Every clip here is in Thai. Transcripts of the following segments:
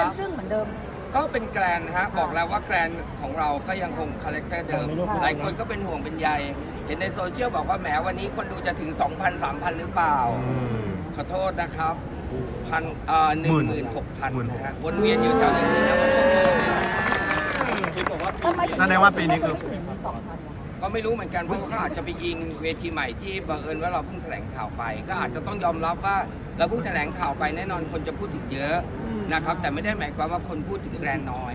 ยังจึ้งเหมือนเดิม ก็เป็นแกรนนะฮะบอกแล้วว่าแกรนของเราก็ยังคงคาแรคเตอร์เดิม หลายคนก็เป็นห่วงเป็นใย เห็นในโซเชียลบอกว่าแหมวันนี้คนดูจะถึง 2,000 3,000 หรือเปล่า ขอโทษนะครับพันเอ่อหนึ่งหมื่นหกพันนะฮะวนเวียนอยู่แถวนี้นะทำไมถึแสดงว่าปีนี้คือถึงสองพันก็ไม่รู้เหมือนกันเพราะเขาอาจจะไปอิงเวทีใหม่ที่บังเอิญว่าเราเพิ่งแถลงข่าวไป ก็อาจจะต้องยอมรับว่าเราเพิ่งแถลงข่าวไปแน่นอนคนจะพูดถึงเยอะ นะครับ แต่ไม่ได้หมายความว่าคนพูดถึงแกรนน้อย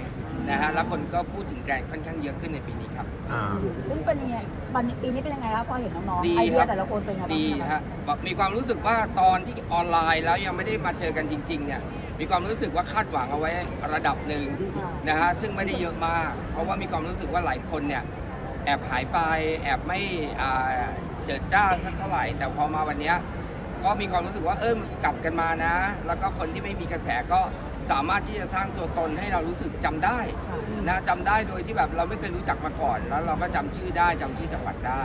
นะฮะแล้วคนก็พูดถึงแกรนค่อนข้างเยอะขึ้นในปีนี้ครับ อ่า ซึ่งเป็นยังไงวันนี้ปีนี้เป็นยังไงครับพอเห็นน้องดีๆไอเดีคยรับแต่ละคนเป็นยังไงบ้างดีคะฮะแบบมีความรู้สึกว่าตอนที่ออนไลน์แล้วยังไม่ได้มาเจอกันจริงๆเนี่ยมีความรู้สึกว่าคาดหวังเอาไว้ระดับหนึ่งนะฮะซึ่งไม่ได้เยอะมาก เพราะว่ามีความรู้สึกว่าหลายคนเนี่ยแอบหายไปแอบไม่อ่าเจิดจ้าสักเท่าไหร่ แต่พอมาวันเนี้ยก็มีความรู้สึกว่าเออกลับกันมานะ แล้วก็คนที่ไม่มีกระแสก็ สามารถที่จะสร้างตัวตนให้เรารู้สึกจำได้นะจำได้โดยที่แบบเราไม่เคยรู้จักมาก่อน แล้วเราก็จำชื่อได้จำชื่อจังหวัดได้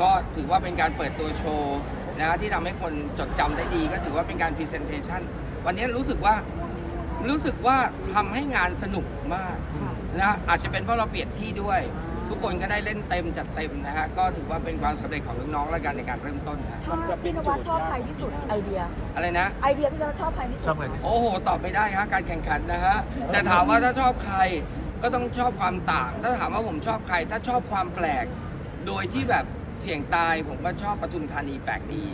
ก็ถือว่าเป็นการเปิดตัวโชว์นะที่ทำให้คนจดจำได้ดี ก็ถือว่าเป็นการพรีเซนเทชันวันนี้รู้สึกว่า รู้สึกว่าทำให้งานสนุกมากนะอาจจะเป็นเพราะเราเปลี่ยนที่ด้วย ทุกคนก็ได้เล่นเต็มจัดเต็มนะฮะก็ถือว่าเป็นความสำเร็จของน้องๆและกันในการเริ่มต้นนะถ้าพี่นวัดชอบใครที่สุดไอเดีย อะไรนะ ไอเดียพี่นวัดชอบใครที่สุดชอบใครที่สุดโอ้โหตอบไม่ได้ฮะการแข่งขันนะฮะแต่ถามว่าถ้าชอบใครก็ต้องชอบความต่าง ถ้าถามว่าผมชอบใคร ถ้าชอบความแปลก โดยที่แบบเสี่ยงตายผมก็ชอบปทุมธานีแปลกดี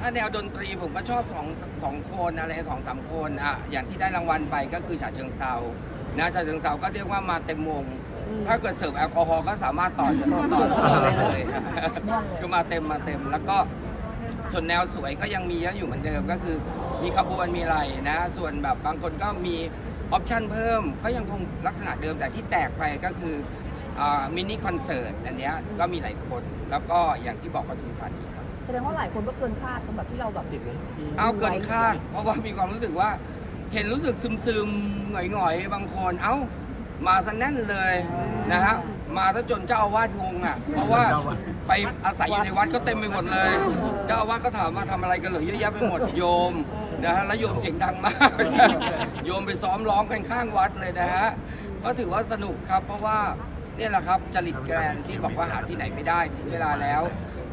ถ้าแนวดนตรีผมก็ชอบสองสองคนอะไรสองสามคนอะอย่างที่ได้รางวัลไปก็คือฉาเชิงเซานะฉาเชิงเซาก็เรียกว่ามาเต็มวง ถ้าเกิดเสิร์ฟแอลกอฮอล์ก็สามารถต่อต่อต่อต่อได้เลยคือมาเต็มมาเต็ม แล้วก็ส่วนแนวสวยก็ยังมีเยอะอยู่เหมือนเดิมก็คือ มีขบวนมีอะไรนะ ส่วนแบบบางคนก็มีออปชั่นเพิ่มก็ยังคงลักษณะเดิมแต่ที่แตกไปก็คือมินิคอนเสิร์ตอันเนี้ยก็มีหลายคนแล้วก็อย่างที่บอกปทุมธานีครับแสดงว่าหลายคนก็เกินคาดสำหระที่เราแบบเอาเกินคาด เพราะว่ามีความรู้สึกว่าเห็นรู้สึกซึมซึมๆหงอยๆบางคนเอ้า มาซะแน่นเลยนะฮะมาซะจนเจ้าอาวาสงงอะ เพราะว่าเจ้าอาวาสไปอาศัยอยู่ในวัดก็เต็มไปหมดเลย เจ้าอาวาสก็ถามมาทำอะไรกันเหรอเยอะแยะไปหมดโยมนะฮะแล้วโยมเสียงดังมากโยมไปซ้อมร้องกันข้างวัดเลยนะฮะก็ถือว่าสนุกครับ เพราะว่าเนี่ยแหละครับจริตแกรนที่บอกว่าหาที่ไหนไม่ได้ถึงเวลาแล้ว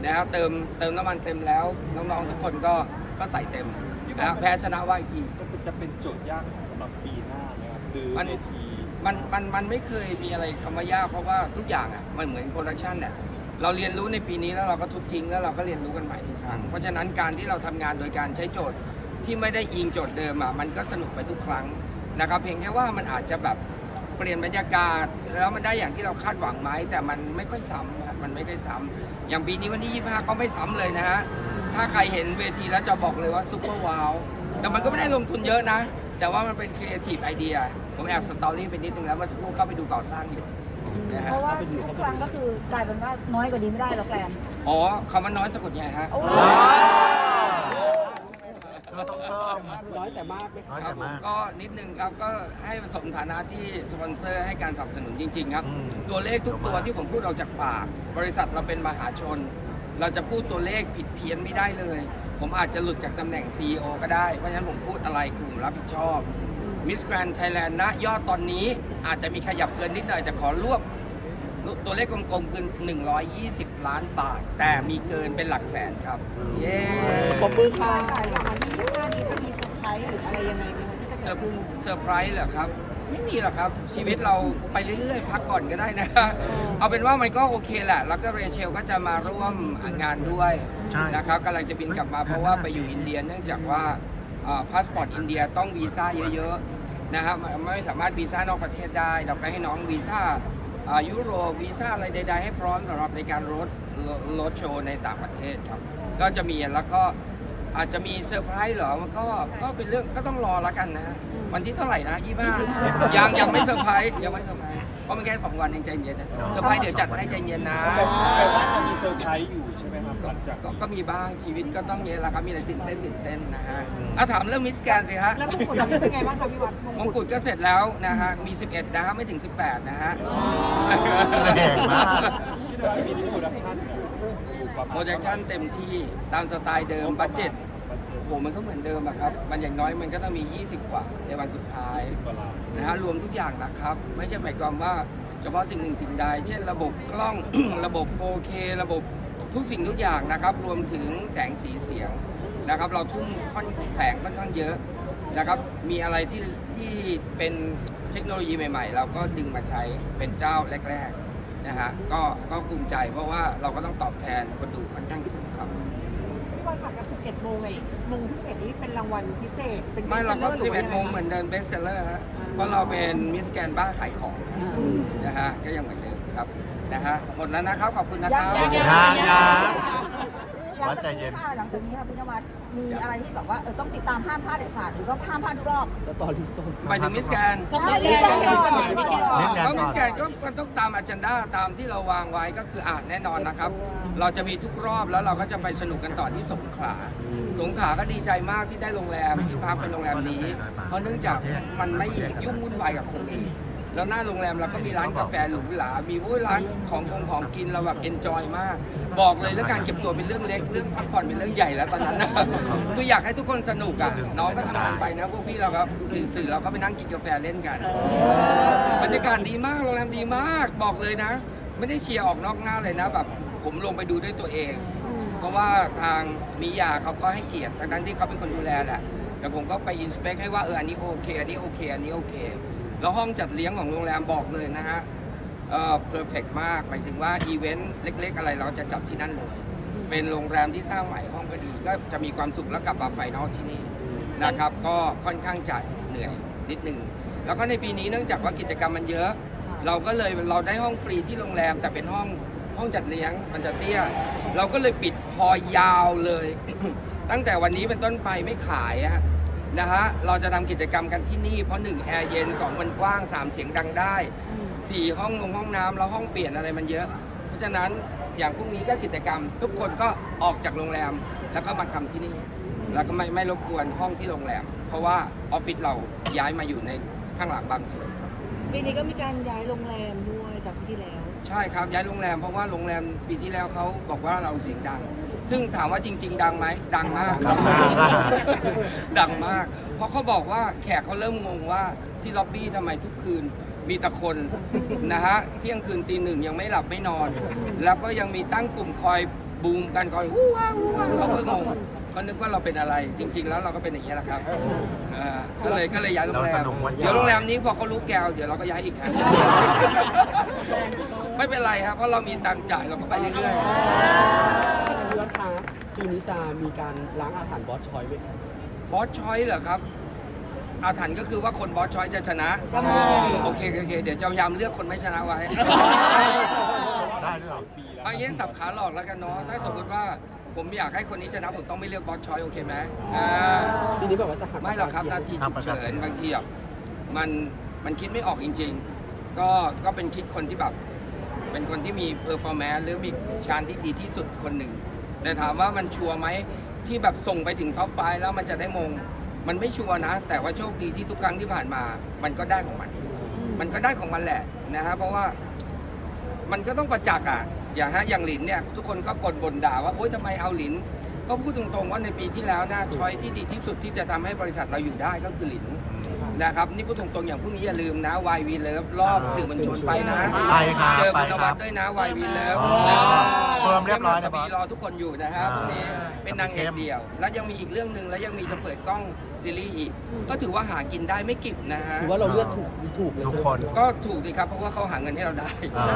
นะครับเติมเติมน้ำมันเต็มแล้วน้องๆทุกคนก็ก็ใส่เต็มนะฮะแพ้ชนะว่าอีกทีจะเป็นโจทย์ยากสำหรับปีหน้าไหมครับคือมันเวที มันมันมันไม่เคยมีอะไรคำว่ายากเพราะว่าทุกอย่างอะมันเหมือนโปรดักชันเนี่ยเราเรียนรู้ในปีนี้แล้วเราก็ทุบทิ้งแล้วเราก็เรียนรู้กันใหม่ทุกครั้งเพราะฉะนั้นการที่เราทำงานโดยการใช้โจทย์ที่ไม่ได้อิงโจทย์เดิมอะมันก็สนุกไปทุกครั้งนะครับเพียงแค่ว่ามันอาจจะแบบเปลี่ยนบรรยากาศ แล้วมันได้อย่างที่เราคาดหวังไหมแต่มันไม่ค่อยซ้ำอะมันไม่ค่อยซ้ำอย่างปีนี้วันที่ 25 ก็ไม่ซ้ำเลยนะฮะถ้าใครเห็นเวทีแล้วจะบอกเลยว่าซุปเปอร์ว้าวแต่มันก็ไม่ได้ลงทุนเยอะนะ แต่ว่ามันเป็นครีเอทีฟไอเดีย ผมแอบสตอรี่ไปนิดนึงแล้วเมื่อสักครู่เข้าไปดูก่อสร้างอยู่นะฮะเพราะว่าทุกครั้งก็คือกลายเป็นว่าน้อยกว่านี้ไม่ได้แล้วแกนอ๋อคำว่าน้อยสะกดยังไงฮะ โอ้ก็ต้องเพิ่มน้อยแต่มากไหมน้อยคแต่รับผมมากก็นิดนึงครับก็ให้สมฐานะที่สปอนเซอร์ให้การสนับสนุนจริง ๆ ครับ อืม ตัวเลขทุกตัวที่ผมพูดออกจากปาก บริษัทเราเป็นมหาชน เราจะพูดตัวเลขผิดเพี้ยนไม่ได้เลย ผมอาจจะหลุดจากตำแหน่ง CEO ก็ได้ เพราะฉะนั้นผมพูดอะไรกลุ่มรับผิดชอบ Miss Grand Thailand ณยอดตอนนี้อาจจะมีขยับเกินนิดหน่อยแต่ขอรวบตัวเลขกลมๆคือ 120 ล้านบาท แต่มีเกินเป็นหลักแสนครับ เย้ปมมือค่ะการรางวัลที่25นี้จะมีเซอร์ไพรส์หรืออะไรยังไงไหมคะที่จะเซเกิอดร์ขึ้นเซอร์ไพรส์เหรอครับ ไม่มีหรอกครับ ชีวิตเราไปเรื่อยๆ พักก่อนก็ได้นะ เอาเป็นว่ามันก็โอเคแหละ แล้วก็เรเชลก็จะมาร่วมงานด้วยใช่นะครับกำลังจะบินกลับมาเพราะว่าไปอยู่อินเดีย เนื่องจากว่าพาสปอร์ตอินเดียต้องวีซ่าเยอะๆ นะครับไม่สามารถวีซ่านอกประเทศได้ เราก็ให้น้องวีซ่าอ่ายุโรปวีซ่าอะไรใด ๆ ให้พร้อมสำหรับในการรถรถโชว์ในต่างประเทศครับ ก็จะมีแล้วก็อาจจะมีเซอร์ไพรส์เหรอ มันก็ก็เป็นเรื่องก็ต้องรอแล้วกันนะฮะวันที่เท่าไหร่นะยี่ห้ายังยังไม่เซอร์ไพรส์ยังไม่เซอร์ไพรส์เพ ราะมันแค่สองวันเองใจเย็นนะเซอร์ไพรส์เดี๋ยวจัดให้ใจเย็นนะแปลว่าจะมีเซอร์ไพรส์อยู่ใช่ไหมครับหลังจากก็ก็มีบ้างชีวิตก็ต้องเยอะแหละครับมีอะไรตื่นเต้นตื่นเต้นนะฮะอะถามเรื่องมิสแกนสิฮะแล้วมงกุฎเราเป็นไงบ้างคะพี่วัดมงกุฎก็เสร็จแล้วนะฮะมี 11 นะฮะไม่ถึง 18 นะฮะแดงมาก ที่ว่าปีนี้โปรดักชั่นเนี่ยอยู่ประมาณโปรเจคชั่นเต็มที่ตามสไตล์เดิมบัต เจ็ตหมันก็เหมือนเดิมอะครับ มันอย่างน้อยมันก็ต้องมี 20 กว่าในวันสุดท้ายเวลานะฮะรวมทุกอย่างนะครับ ไม่ใช่หมายความว่าเฉพาะสิ่งหนึ่งสิ่งใด เช่น ระบบกล้อง ระบบ 4K ระบบทุกสิ่งทุกอย่างนะครับ รวมถึงแสงสีเสียงนะครับ เราทุ่มค่อนแสงค่อนข้างเยอะนะครับ มีอะไรที่ที่เป็นเทคโนโลยีใหม่ ๆ เราก็ดึงมาใช้เป็นเจ้าแรกๆนะฮะก็ก็ภูมิใจเพราะว่าเราก็ต้องตอบแทนคนดูค่อนข้างสูงครับพี่ บอลค่ะกับ 11โมงไงโมงพิเศษนี้เป็นรางวัลพิเศษ เป็น ไม่เราก็ bestseller หรือว่ายัง11โมงเหมือนเดิมเบสเซอร์ฮะเพราะเราเป็นมิสแกนบ้าขายของนะฮะก็ยังเหมือนเดิมครับนะฮะหมดแล้วนะครับขอบคุณนะครับ ยังยังยังยังหลังวัดใจจากเย็นี้นค่ะหลังจากนี้ค่ะพี่นวัดมีอะไรที่แบบว่าเออต้องติดตามห้ามพลาดเด็ดขาดหรือก็ห้ามพลาดทุกรอบสตอรี่ส้มไปถึงมิสแกนใช่มิสแกนก่อนมิสแกนก่อน ก็มิสแกนก็ก็ต้องตามอัน d a ตามที่เราวางไว้ก็คืออ่านแน่นอนนะครับ เราจะมีทุกรอบแล้วเราก็จะไปสนุกกันต่อที่สงขลา สงขลาก็ดีใจมากที่ได้โรงแรมที่พักเป็นโรงแรมนี้ เพราะเนื่องจากมันไม่ยุ่งวุ่นวายกับคนอื่นแล้วหน้าโรงแรมเราก็มีร้านกาแฟหรูหรา มีอุ้ยร้านของคงของกินเราแบบเอนจอยมาก บอกเลยแล้วการเก็บตัวเป็นเรื่องเล็ก เรื่องพักผ่อนเป็นเรื่องใหญ่แล้วตอนนั้นนะคืออยากให้ทุกคนสนุกอะ น้องก็ทำงานไปนะพวกพี่เราครับสื่อเราก็ไปนั่งกินกาแฟเล่นกัน บรรยากาศดีมาก โรงแรมดีมาก บอกเลยนะ ไม่ได้เชียร์ออกนอกหน้าเลยนะแบบ ผมลงไปดูด้วยตัวเอง เพราะว่าทางมิยาเขาก็ให้เกียรติทั้งนั้นที่เขาเป็นคนดูแลแหละ แต่ผมก็ไปอินสเปคให้ว่าเอออันนี้โอเค อันนี้โอเค อันนี้โอเค แล้วห้องจัดเลี้ยงของโรงแรมบอกเลยนะฮะ เออเพอร์เฟกมากหมายถึงว่าอีเวนต์เล็ก ๆ อะไรเราจะจัดที่นั่นเลย เป็นโรงแรมที่สร้างใหม่ห้องก็ดี ก็จะมีความสุขแล้วกลับมาไฟนอลที่นี่นะครับ ก็ค่อนข้างจะเหนื่อยนิดนึง แล้วก็ในปีนี้เนื่องจากว่ากิจกรรมมันเยอะ เราก็เลยเราได้ห้องฟรีที่โรงแรมแต่เป็นห้อง ห้องจัดเลี้ยงมันจะเตี้ย เราก็เลยปิดพอยาวเลย ตั้งแต่วันนี้เป็นต้นไปไม่ขายอะนะฮะเราจะทำกิจกรรมกันที่นี่เพราะหนึ่งแอร์เย็นสองมันกว้างสามเสียงดังได้สี่ห้องลงห้องน้ำแล้วห้องเปลี่ยนอะไรมันเยอะ เพราะฉะนั้นอย่างพรุ่งนี้ก็กิจกรรม ทุกคนก็ออกจากโรงแรมแล้วก็มาทำที่นี่ แล้วก็ไม่ไม่รบกวนห้องที่โรงแรม เพราะว่าออฟฟิศเราย้ายมาอยู่ในข้างหลังบางส่วนปีนี้ก็มีการย้ายโรงแรมด้วยจากที่แล้ว ใช่ครับย้ายโรงแรมเพราะว่าโรงแรมปีที่แล้วเขาบอกว่าเราเสียงดัง ซึ่งถามว่าจริง ๆ ดังไหมดังมากดังมาก ดังมาก เพราะเขาบอกว่าแขกเขาเริ่มงงว่าที่ล็อบบี้ทำไมทุกคืนมีแต่คนนะฮะเที่ยงคืนตีหนึ่งยังไม่หลับไม่นอน แล้วก็ยังมีตั้งกลุ่มคอยบูมกันคอยวู้ว้าววู้ว้าวเขาเพิ่งงงเขานึกว่าเราเป็นอะไร จริง ๆ แล้วเราก็เป็นอย่างนี้ยแหละครับเอ่อก็เลยก็เลยย้ายโรงแรเราสมนุกวันยาวเดี๋ยวโรงแรมนี้พอเขารู้แกวเดี๋ยวเราก็ย้ายอีกครับ ไม่เป็นไรครับเพราะเรามีตังค์จ่ายเราก็ไปเรื่อยพี่วัดคะปีนี้จะมีการล้างอาถรรพ์บอสชอยไหมครับๆบอสชอยเหรอครับอาถรรพ์ก็คือว่าคนบอสชอยจะชนะใช่โอเคโอเคเดี๋ยวจะพยายามเลือกคนไม่ชนะไว้ ได้ด้วยเหรอเอาอย่างนี้สับขาหลอกแล้วกันเนาะ ถ้าสมมติว่าผมอยากให้คนนี้ชนะผมต้องไม่เลือกบอสชอยโอเคไหมอ่าปีนี้แบบว่าจะหักไม่หรอกครับหนาทีฉุกเฉินบางทีแบบมันมันคิดไม่ออกจริง ๆ ก็ก็เป็นคิดคนที่แบบ เป็นคนที่มีเพอร์ฟอร์แมนซ์หรือมีชานที่ดีที่สุดคนหนึ่ง แต่ถามว่ามันชัวร์ไหมที่แบบส่งไปถึงท็อปไฟว์แล้วมันจะได้มง มันไม่ชัวร์นะ แต่ว่าโชคดีที่ทุกครั้งที่ผ่านมา มันก็ได้ของมัน มันก็ได้ของมันแหละนะฮะเพราะว่ามันก็ต้องประจักษ์อะอย่างฮะอย่างหลินเนี่ยทุกคนก็กดบ่นด่าว่าโอ๊ยทำไมเอาหลินก็พูดตรงๆว่าในปีที่แล้วนะช้อยที่ดีที่สุดที่จะทำให้บริษัทเราอยู่ได้ก็คือหลิน นะครับนี่พูดตรงๆอย่างพรุ่งนี้อย่าลืมนะ YV Love รอบสื่อมวลชนไปนะไปครับเจอไปคุณนควัรัดบด้วยนะ YV Love อ๋อนะเฟิร์มเรียบร้อยนะสบอบีสรอทุกคนอยู่นะฮะพรุ่งนี้เป็นนางเอกเดี่ยว แล้วยังมีอีกเรื่องหนึ่งแล้วยังมีจะเปิดกล้องซีรีส์อีก ก็ถือว่าหากินได้ไม่กิบนะฮะถือว่าเราเลือกถูกถูกเลยทุกใช่ไหมคนก็ถูกสิครับเพราะว่าเขาหาเงินให้เราได้อ่า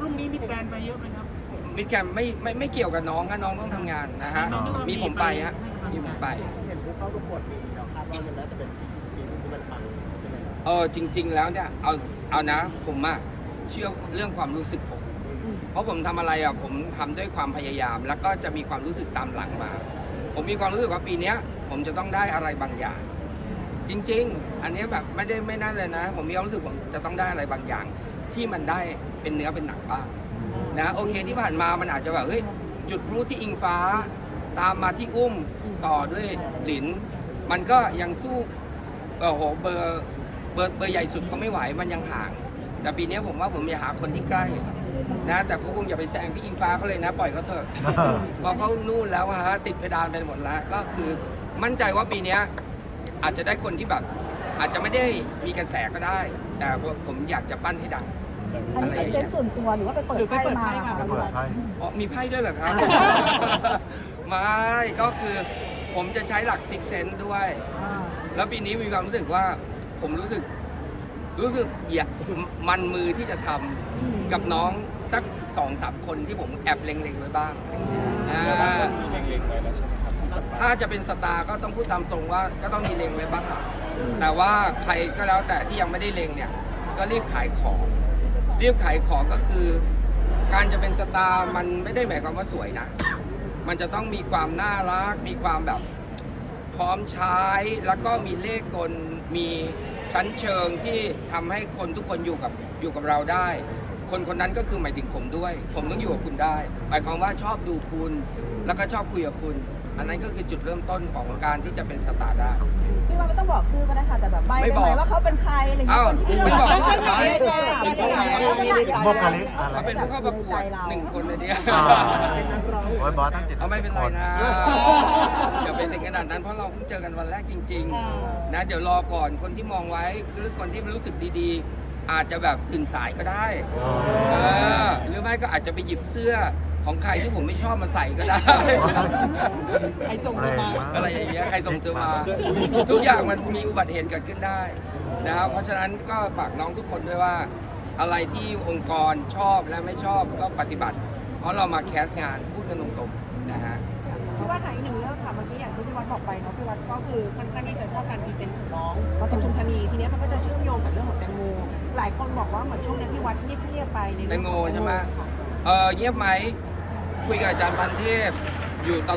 พรุ่งนี้มีแฟนไปเยอะไหมครับมิดแกรมไม่ไม่ไม่เกี่ยวกับน้องฮะน้องต้องทำงานนะฮะอ๋อมีผมไปฮะมีผมไป เออจริง ๆ แล้วเนี่ยเอาเอานะผมอะเชื่อเรื่องความรู้สึกผม เพราะผมทำอะไรอะผมทำด้วยความพยายาม แล้วก็จะมีความรู้สึกตามหลังมา ผมมีความรู้สึกว่าปีเนี้ย ผมจะต้องได้อะไรบางอย่าง จริง ๆ อันเนี้ยแบบไม่ได้ไม่นั่นเลยนะ ผมมีความรู้สึกผมจะต้องได้อะไรบางอย่าง ที่มันได้เป็นเนื้อเป็นหนังบ้างนะโอเคที่ผ่านมามันอาจจะแบบเฮ้ยจุดพลุที่อิงฟ้า ตามมาที่อุ้มต่อด้วยหลิน มันก็ยังสู้โอ้โหเบอร์ เบอร์เบอร์ใหญ่สุดเขาไม่ไหวมันยังห่าง แต่ปีนี้ผมว่าผมอยากหาคนที่ใกล้นะแต่เขาคงอย่าไปแซงพี่อิงฟ้าเขาเลยนะ ปล่อยเขาเถอะเพราะเขานู่นแล้วอะฮะติดเพดานไปหมดแล้ว ก็คือมั่นใจว่าปีเนี้ยอาจจะได้คนที่แบบ อาจจะไม่ได้มีกระแสก็ได้ แต่ผมอยากจะปั้นให้ดังอันนี้เป็นเซนส์ส่วนตัวหรือว่าไปเปิดหรือไปไพ่เปิดมาไพ่มาจะเปิดไพ่อ๋อมีไพ่ด้วยเหรอครับไม่ก็คือผมจะใช้หลักซิกเซนด้วยอ่าแล้วปีนี้มีความรู้สึกว่า ผมรู้สึก รู้สึกอยากมันมือที่จะทำกับน้องสักสองสามคนที่ผมแอบเล็งๆไว้บ้างอ่าถ้าจะเป็นสตาร์ก็ต้องพูดตามตรงว่าก็ต้องมีเล็งไว้บ้างล่ะแต่ว่าใครก็แล้วแต่ที่ยังไม่ได้เล็งเนี่ย ก็รีบขายของ รีบขายของก็คือ การจะเป็นสตาร์มันไม่ได้หมายความว่าสวยนะ มันจะต้องมีความน่ารัก มีความแบบพร้อมใช้แล้วก็มีเลขกลมี ชั้นเชิงที่ทำให้คนทุกคนอยู่กับอยู่กับเราได้ คนคนนั้นก็คือหมายถึงผมด้วย ผมต้องอยู่กับคุณได้ หมายความว่าชอบดูคุณ แล้วก็ชอบคุยกับคุณ อันนั้นก็คือจุดเริ่มต้นของการที่จะเป็นสตาร์ได้ พี่ว่าไม่ต้องบอกชื่อก็ได้ค่ะแต่แบบใบไม่ได้บอไหกมว่าเขาเป็นใครอะไรอย่างเงี้อ้าวยคนที่ไม่เราบอกแบบไม่บอก ไม่ได้ไม่ได้ไม่ได้บุคลิกอะไรเขาเป็นผู้เข้าประกวดหนึ่งคนเลยเนี่ยอ่าโอ้ยบอสตั้งจิต เอาไม่เป็นไรนะอย่าไปถึงข นาดนั้นเพราะเราเพิ่งเจอกันวันแรกจริง ๆ นะ เดี๋ยวรอก่อนคนที่มองไว้หรือคนที่รู้สึกดีๆ อาจจะแบบตื่นสายก็ได้เออหรือไม่ก็อาจจะไปหยิบเสื้อของใครที่ผมไม่ชอบมาใส่ก็ได้ ใครส่งแรมางมากอะไรอย่างเงี้ยใครส่งเธอมา ทุกอย่างมันมีอุบัติเหตุเกิดขึ้นได้นะครับเพราะฉะนั้นก็ฝากน้องทุกคนด้วยว่า อะไรที่องค์กรชอบและไม่ชอบก็ปฏิบัติ เพราะเรามาแคสงานพูดกันตรงๆนะฮะ พี่วัดค่าอีกหนึ่งเรื่องค่ะเมื่อกี้อย่างที่พี่วัดบอกไปเนาะพี่วัดก็คือค่อนข้างที่จะชอบการพรีเซนต์ของน้องปทุมธานีทีเนี้ยมันก็จะเชื่อมโยงกับเรื่องของแตงโมหลายคนบอกว่าเหมือนช่วงนี้พี่วัดเงียบๆไปในแตเรื่องงโมอง ใช่ไหมเออเงียบไหม คุยกับอาจารย์พันเทพอยู่ต